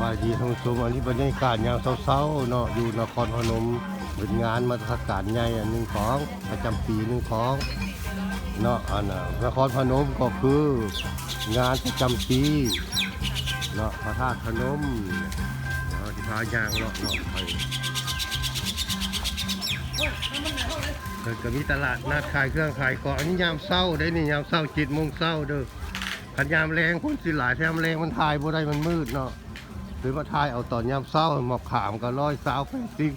ว่าดีท่านผู้ชมอันนี้บรรยากาศยามเช้าๆเนาะอยู่นครพนมเป็นงานมาตรการใหญ่อันหนึ่งของประจำปีหนึ่งของเนาะอันนะนครพนมก็คืองานประจำปีเนาะพระธาตุพนมเนาะที่พายางเนาะเนาะไปเพิ่นก็มีตลาดนัดขายเครื่องขายของอันนี้ยามเช้าได้นี่ยามเช้าจ็ดโมงเช้าเด้อขันยามแรงคนสิหลายแถมแรงมันถ่ายบ่ได้มันมืดเนาะ หรือมาถ่ายเอาตอนยามเช้าหมอกขามก็ร้อยสาวแปดสิบ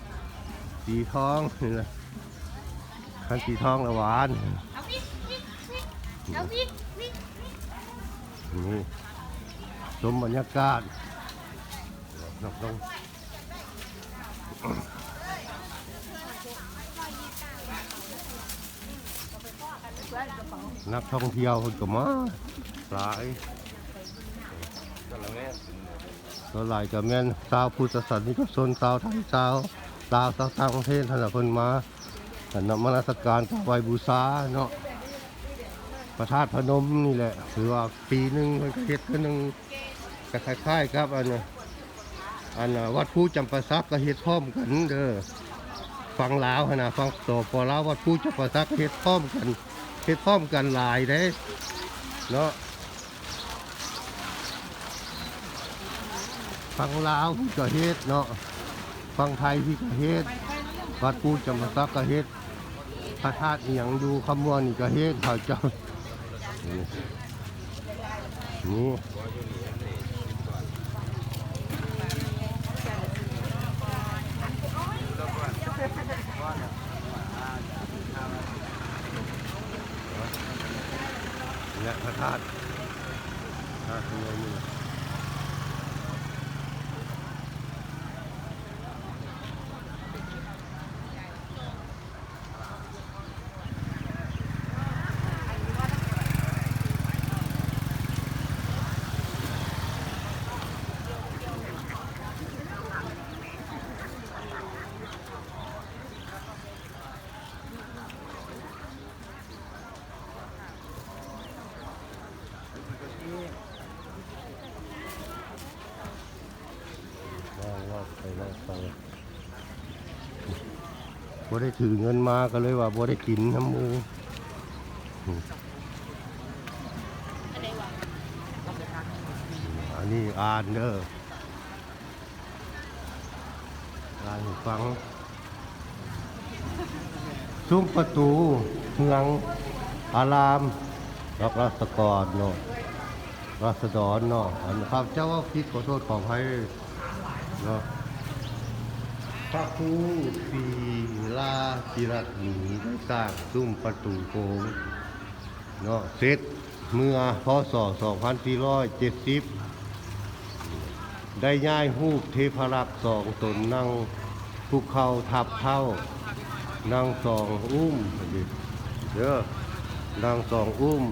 สีทองนี่แหละขันสีทองละหวานนี่ชมบรรยากาศนกลงนักท่องเที่ยวคนก็มาหลาย ก็หลายกับแม่นชาวพุทธศาสนิกชนชาวไทยชาวลาวชาวต่างประเทศท่านน่ะเพิ่นมาแต่นำมราชการกราบไหวบูชาเนาะพระธาตุพนมนี่แหละถือว่าปีหนึงเพิ่นก็เฮ็ดเทื่อหนึ่งก็คล้ายๆครับอันน่ะอันน่ะวัดผู้จำปาสักก็เฮ็ดพร้อมกันเด้อฟังลาวนะฟังโตพอลาววัดผู้จำปาสักก็เฮ็ดพร้อมกันเฮ็ดพร้อมกันหลายเด้เนาะ ฟังลาวก็เฮ็ดเนาะฟังไทยพี่ก็เฮ็ดวัดปูจำปาสักก็เฮ็ดพระธาตุอีหยังดูคำมวนี่ก็เฮ็ดเขาเจ้านี่และพระธาตุพระธาตุพนมนี่ บ่ได้ถือเงินมาก็เลยว่าบ่ได้กินน้ำมูอืมอันนี้อ่านเด้ออ่านฟังซุ้มประตูเมืองอารามรักรัศกรเนาะรัศดรเนาะอันครับเจ้าว่าคิดขอโทษขออภัยเนาะ ระครูศีลาจิรัตนีได้สร้างซุ้มประตูโค้งเนาะเสร็จเมื่อพศ2470 ได้ย้ายรูปเทพรักษ์สองตนนั่งภูเขาทับเท่านั่งสองอุ้มเด้อนั่งสองอุ้ม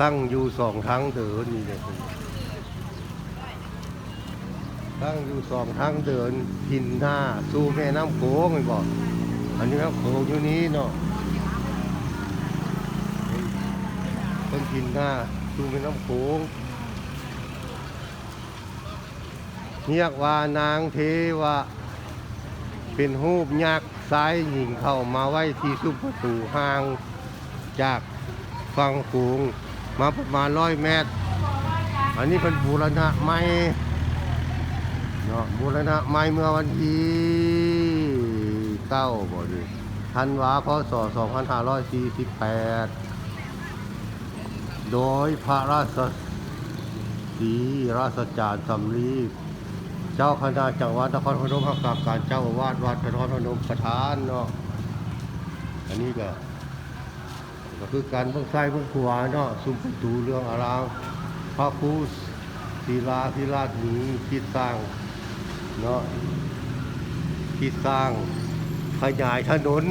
ตั้งอยู่สองทางเดินนี่เลย ตั้งอยู่สองทางเดินพินหน้าสู่แม่น้ำโขงไม่บอกอันนี้แม่น้ำโขงอยู่นี้เนาะเป็นพินหน้าสู่แม่น้ำโขงเรียกว่านางเทวะเป็นรูปยักษ์ซ้ายหญิงเข้ามาไว้ที่ซุ้มประตูห่างจากฟังฟูงมาประมาณร้อยเมตร อันนี้เป็นบูรณะใหม่ เนาะบูรณะใหม่เมื่อวันที่เก้าบ่ดีธันวาพศ2548 โดยพระราชสีราชจารย์สำลีเจ้าคณะจังหวัดนครพนมหักกับการเจ้าอาวาสวัดนครพนมประธานเนาะอันนี้ก็ก็คือการเบื้องซ้ายเบื้องขวาเนาะซุ้มประตูเรื่องอารามพระครูศิลาธิราชหนีคิดสร้าง เนาะที่สร้างขยายถนน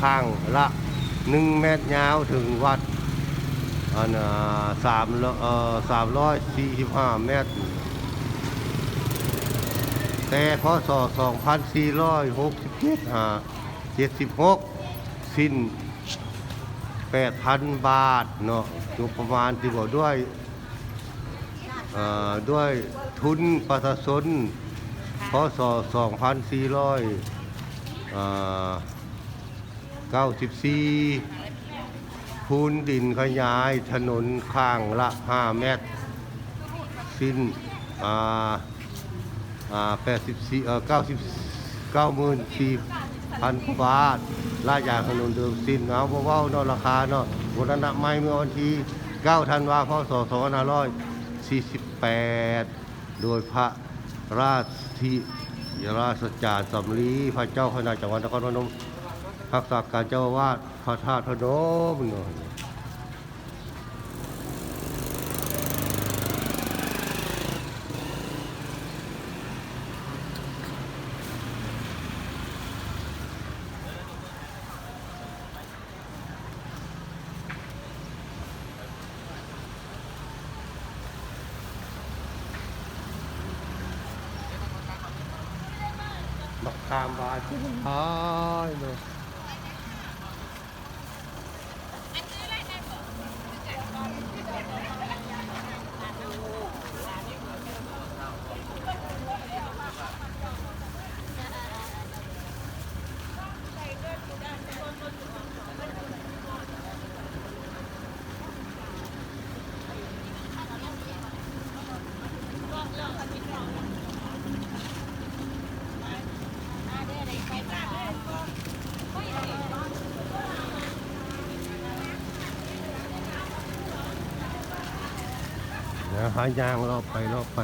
ข้างละหนึ่งเมตรยาวถึงวัดอันน่ะสามร้อยเอ่อสามร้อยสี่สิบห้าเมตร แต่พศสองพันสี่ร้อยหกสิบเจ็ดหาเจ็ดสิบหกสิ้นแปดพันบาทเนาะงบประมาณที่บอกด้วยอ่าด้วยทุนประชาชน พศ2400อ่า94พูนดินขยายถนนข้างละ 5 เมตร สิ้นอ่าอ่า84เอ่อ90 94พันบาทลาดยาถนนเดิมสิ้นเอาเว้าเนาะราคาเนาะวันนั้นนะไม่เมื่อวันที่9ธันวาคมพศ2548 โดยพระราช ธิราชจารย์สำลีพระเจ้าคณะจังหวัดนครพนมรักษาการเจ้าอาวาดพระธาตุพนมเนาะ บักขาม นะนะหายางรอบไปรอบไป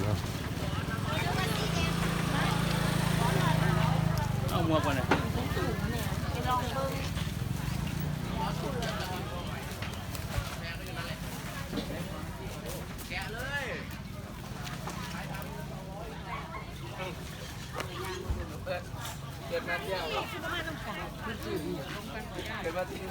เนาะเอาหมวกก่อนนะ เกิดมาเที่ยวเกิดมาที่นี่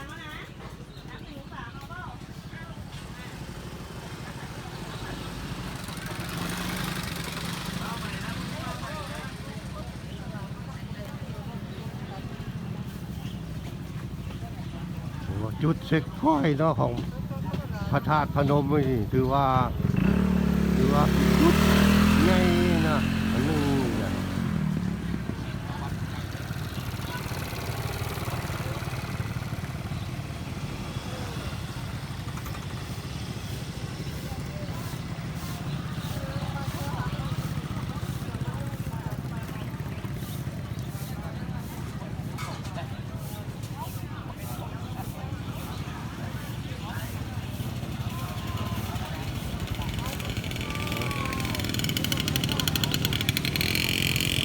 จุดเซ็กพอยต์เนาะของพระธาตุพนมนี่ถือว่าถือว่าจุดใหญ่นะอันหนึงเนี่ย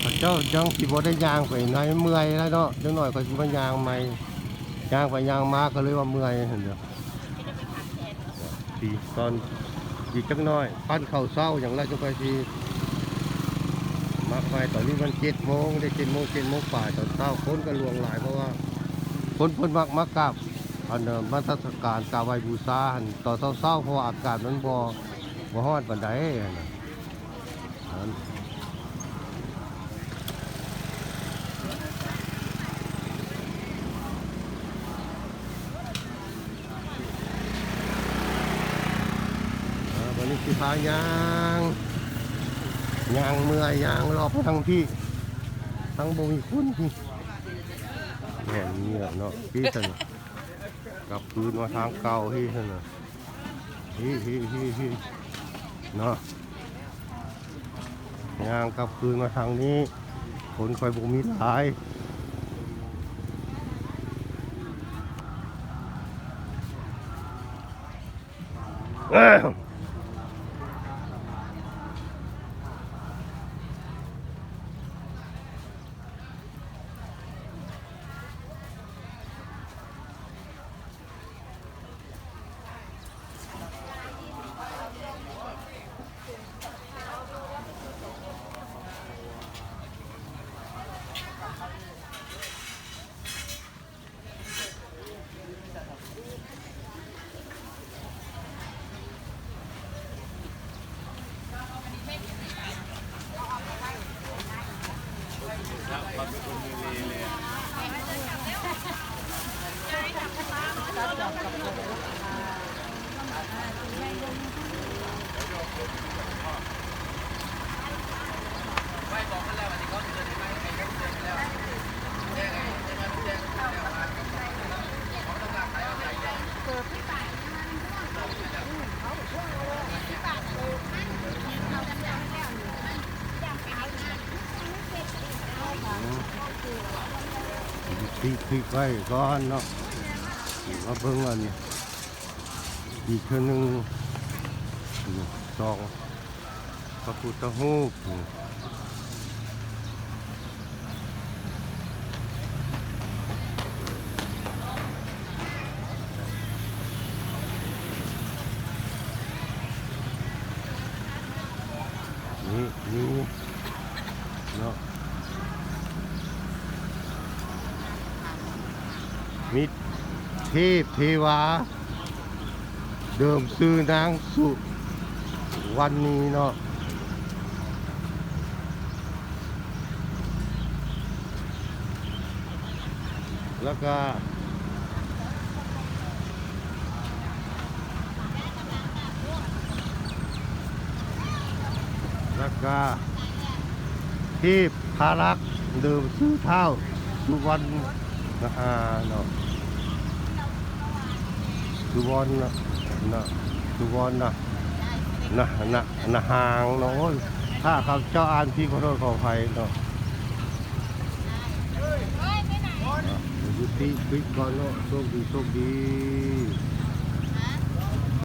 พระเจ้าจังสิบ่ได้ยางไปไหนเมื่อยแล้วเนาะจังหน่อยก็สิมายางใหม่ยางไปยางมาก็เลยว่าเมื่อยเห็นเด้อทีตอนอีกจักหน่อยปั้นข้าวเช้าอย่างไรจังไปทีมาไปตอนนี้มันเจ็ดโมงได้เจ็ดโมงเจ็ดโมงป่ายตอนเช้าคนก็ลวงหลายเพราะว่าคนเพิ่นมักมากราบอันมบรรทสการกาไหวบูชาหันตอนเช้าๆเพราะว่าอากาศมันบ่บ่ฮ้อนปานใดหั่นน่ะอัน อ่าวันนี้ สิพายางยางเมื่อยยางรอบทั้งพี่ ทั้งบมีคุณพี่แห่นี้แหละเนาะพี่สนกลับคืนมาทางเก่าพี่สนพี่พี่พี่พี่เนาะยางกลับคืนมาทางนี้คนคอยบุมีหลายเอ้อ ไม่บอกกันแล้ววันนี้เขาจะเจอไหมใครก็เจอกันแล้วแจ้งไงแจ้งไงแจ้ง ติคลิกไว้ก่อนเนาะมาเบิ่งอันนี้อีกคนหนึ่งสองพระพุทธรูปอืมนี่นี่เนาะ มิตรเทพเทวา เดิมซื้อนางสุวันนี้เนาะแล้วก็แล้วก็เทพพารักเดิมซื้อเท้าสุวรรณนะฮะเนาะ สุวรรณนะนะสุวรรณนะนะนะนะหางเนาะโอ้ยถ้าครับเจ้าอ่านพี่ขอโทษขออภัยเนาะอะเดี๋ยวยุติคลิปก่อนเนาะโชคดีโชคดี